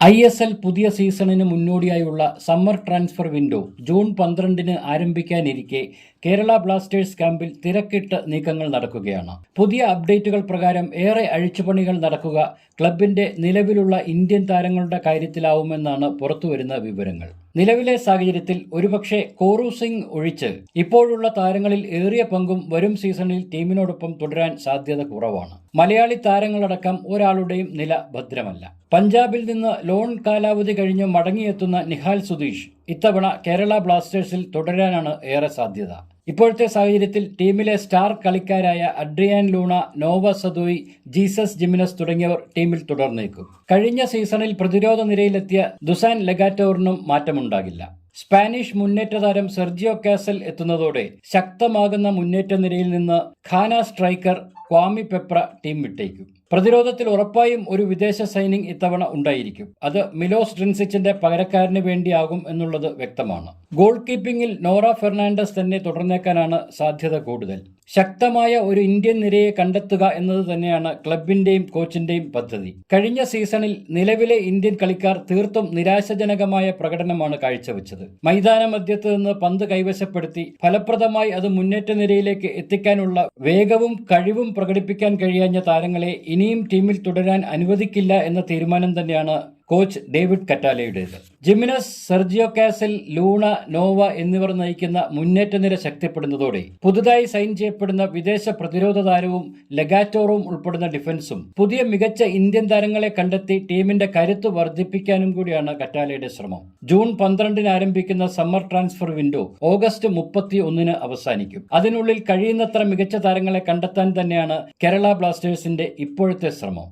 I S L പുതിയ സീസണിന് മുന്നോടിയായുള്ള summer transfer window June പന്ത്രണ്ടിന് ആരംഭിക്കാനിരിക്കെ കേരള ബ്ലാസ്റ്റേഴ്സ് ക്യാമ്പിൽ തിരക്കിട്ട് നീക്കങ്ങൾ നടക്കുകയാണ്. പുതിയ അപ്ഡേറ്റുകൾ പ്രകാരം ഏറെ അഴിച്ചുപണികൾ നടക്കുക ക്ലബിന്റെ നിലവിലുള്ള ഇന്ത്യൻ താരങ്ങളുടെ കാര്യത്തിലാവുമെന്നാണ് പുറത്തുവരുന്ന വിവരങ്ങൾ. നിലവിലെ സാഹചര്യത്തിൽ ഒരുപക്ഷെ കോറു സിംഗ് ഒഴിച്ച് ഇപ്പോഴുള്ള താരങ്ങളിൽ ഏറിയ പങ്കും വരും സീസണിൽ ടീമിനോടൊപ്പം തുടരാൻ സാധ്യത കുറവാണ്. മലയാളി താരങ്ങളടക്കം ഒരാളുടെയും നില ഭദ്രമല്ല. പഞ്ചാബിൽ നിന്ന് ലോൺ കാലാവധി കഴിഞ്ഞ് മടങ്ങിയെത്തുന്ന നിഹാൽ സുധീഷ് ഇത്തവണ കേരള ബ്ലാസ്റ്റേഴ്സിൽ തുടരാനാണ് ഏറെ സാധ്യത. ഇപ്പോഴത്തെ സാഹചര്യത്തിൽ ടീമിലെ star കളിക്കാരായ Adrian Luna Noah Sadaoui Jesus Jimenez തുടങ്ങിയവർ ടീമിൽ തുടർന്നേക്കും. കഴിഞ്ഞ സീസണിൽ പ്രതിരോധ നിരയിലെത്തിയ ദുസാൻ ലെഗാറ്റോറിനും മാറ്റമുണ്ടാകില്ല. സ്പാനിഷ് മുന്നേറ്റ താരം സെർജിയോ കാസൽ എത്തുന്നതോടെ ശക്തമാകുന്ന മുന്നേറ്റ നിരയിൽ നിന്ന് Ghana striker Kwame Peprah team വിട്ടേക്കും. പ്രതിരോധത്തിൽ ഉറപ്പായും ഒരു വിദേശ സൈനിങ് ഇത്തവണ ഉണ്ടായിരിക്കും. അത് മിലോസ് ഡ്രിൻസിച്ചിന്റെ പകരക്കാരന് വേണ്ടിയാകും എന്നുള്ളത് വ്യക്തമാണ്. ഗോൾ കീപ്പിംഗിൽ നോറ ഫെർണാണ്ടസ് തന്നെ തുടർന്നേക്കാനാണ് സാധ്യത കൂടുതൽ. ശക്തമായ ഒരു ഇന്ത്യൻ നിരയെ കണ്ടെത്തുക എന്നത് തന്നെയാണ് ക്ലബിന്റെയും കോച്ചിന്റെയും പദ്ധതി. കഴിഞ്ഞ സീസണിൽ നിലവിലെ ഇന്ത്യൻ കളിക്കാർ തീർത്തും നിരാശജനകമായ പ്രകടനമാണ് കാഴ്ചവെച്ചത്. മൈതാന മധ്യത്ത് നിന്ന് പന്ത് കൈവശപ്പെടുത്തി ഫലപ്രദമായി അത് മുന്നേറ്റ നിരയിലേക്ക് എത്തിക്കാനുള്ള വേഗവും കഴിവും പ്രകടിപ്പിക്കാൻ കഴിയാഞ്ഞ താരങ്ങളെ ഇനിയും ടീമിൽ തുടരാൻ അനുവദിക്കില്ല എന്ന തീരുമാനം തന്നെയാണ് coach David കറ്റാലയുടേത്. Jimenez Sergio Castel Luna Noah എന്നിവർ നയിക്കുന്ന മുന്നേറ്റ നിര ശക്തിപ്പെടുന്നതോടെ പുതുതായി സൈൻ ചെയ്യപ്പെടുന്ന വിദേശ പ്രതിരോധ താരവും ലെഗാറ്റോറും ഉൾപ്പെടുന്ന ഡിഫൻസും പുതിയ മികച്ച ഇന്ത്യൻ താരങ്ങളെ കണ്ടെത്തി ടീമിന്റെ കരുത്ത് വർദ്ധിപ്പിക്കാനും കൂടിയാണ് കറ്റാലയുടെ ശ്രമം. ജൂൺ പന്ത്രണ്ടിന് ആരംഭിക്കുന്ന സമ്മർ ട്രാൻസ്ഫർ വിൻഡോ ഓഗസ്റ്റ് മുപ്പത്തി ഒന്നിന് അവസാനിക്കും. അതിനുള്ളിൽ കഴിയുന്നത്ര മികച്ച താരങ്ങളെ കണ്ടെത്താൻ തന്നെയാണ് കേരള ബ്ലാസ്റ്റേഴ്സിന്റെ ഇപ്പോഴത്തെ ശ്രമം.